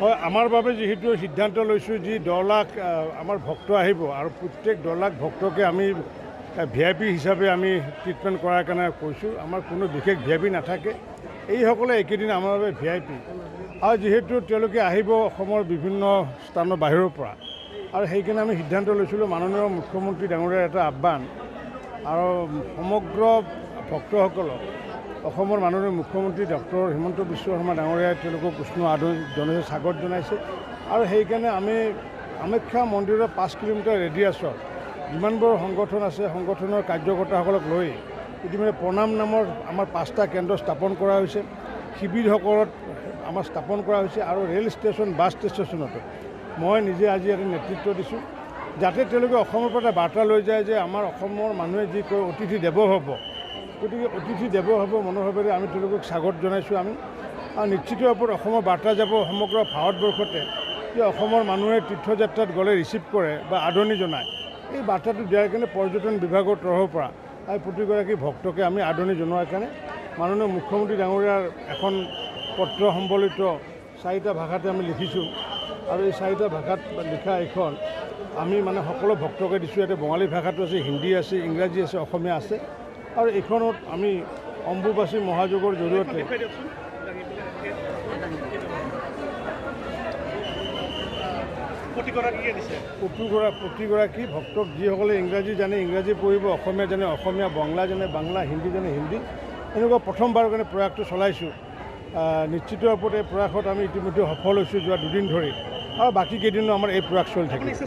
আমাৰ বাবে যিহেতু সিদ্ধান্ত লৈছোঁ যি দহ লাখ আমাৰ ভক্ত আহিব আৰু প্ৰত্যেক দহ লাখ ভক্তকে আমি ভি আই পি হিচাপে আমি ট্ৰিটমেণ্ট কৰাৰ কাৰণে কৈছোঁ। আমাৰ কোনো বিশেষ ভি আই পি নাথাকে। এইসকলে এইকেইদিন আমাৰ বাবে ভি আই পি আৰু যিহেতু তেওঁলোকে আহিব অসমৰ বিভিন্ন স্থানৰ বাহিৰৰ পৰা, আৰু সেইকাৰণে আমি সিদ্ধান্ত লৈছিলোঁ মাননীয় মুখ্যমন্ত্ৰী ডাঙৰীয়াৰ এটা আহ্বান। আৰু সমগ্ৰ ভক্তসকলক অসমৰ মাননীয় মুখ্যমন্ত্ৰী ডক্টৰ হিমন্ত বিশ্ব শৰ্মা ডাঙৰীয়াই তেওঁলোকক উষ্ণ আদৰণি জনাইছে স্বাগত জনাইছে। আৰু সেইকাৰণে আমি কামাখ্যা মন্দিৰৰ পাঁচ কিলোমিটাৰ ৰেডিয়াছত যিমানবোৰ সংগঠন আছে সংগঠনৰ কাৰ্যকৰ্তাসকলক লৈ ইতিমধ্যে প্ৰণাম নামৰ আমাৰ পাঁচটা কেন্দ্ৰ স্থাপন কৰা হৈছে। শিবিৰসকলত আমাৰ স্থাপন কৰা হৈছে আৰু ৰেল ষ্টেচন বাছ ষ্টেচনতো। মই নিজে আজি ইয়াতে নেতৃত্ব দিছোঁ। যাতে তেওঁলোকে অসমৰ পৰা এটা বাৰ্তা লৈ যায় যে আমাৰ অসমৰ মানুহে যি কয় অতিথি দেৱ হ'ব। গতিকে অতিথি দেৱ হ'ব, মনোভাৱেৰে আমি তেওঁলোকক স্বাগত জনাইছোঁ আমি। আৰু নিশ্চিত ওপৰত অসমৰ বাৰ্তা যাব সমগ্ৰ ভাৰতবৰ্ষতে যে অসমৰ মানুহে তীৰ্থযাত্ৰাত গ'লে ৰিচিভ কৰে বা আদৰণি জনায়। এই বাৰ্তাটো দিয়াৰ কাৰণে পৰ্যটন বিভাগৰ তৰফৰ পৰা আৰু প্ৰতিগৰাকী ভক্তকে আমি আদৰণি জনোৱাৰ কাৰণে মাননীয় মুখ্যমন্ত্ৰী ডাঙৰীয়াৰ এখন পত্ৰ সম্বলিত চাৰিটা ভাষাতে আমি লিখিছোঁ। আৰু এই চাৰিটা ভাষাত লিখা এইখন, আমি মানে সকলো ভক্তকে দিছোঁ ইয়াতে বঙালী ভাষাটো আছে, হিন্দী আছে, ইংৰাজী আছে, অসমীয়া আছে। আৰু এইখনত আমি অম্বুবাচী মহাযোগৰ জৰিয়তে প্ৰতিগৰাকী ভক্তক যিসকলে ইংৰাজী জানে ইংৰাজী পঢ়িব অসমীয়া জানে অসমীয়া বাংলা জানে বাংলা হিন্দী জানে হিন্দী এনেকুৱা প্ৰথমবাৰৰ কাৰণে প্ৰয়াসটো চলাইছোঁ। নিশ্চিত ওপৰত প্ৰয়াসত আমি ইতিমধ্যে সফল হৈছোঁ যোৱা দুদিন ধৰি। আৰু বাকী কেইদিনো আমাৰ এই প্ৰয়াস চলি আহিছে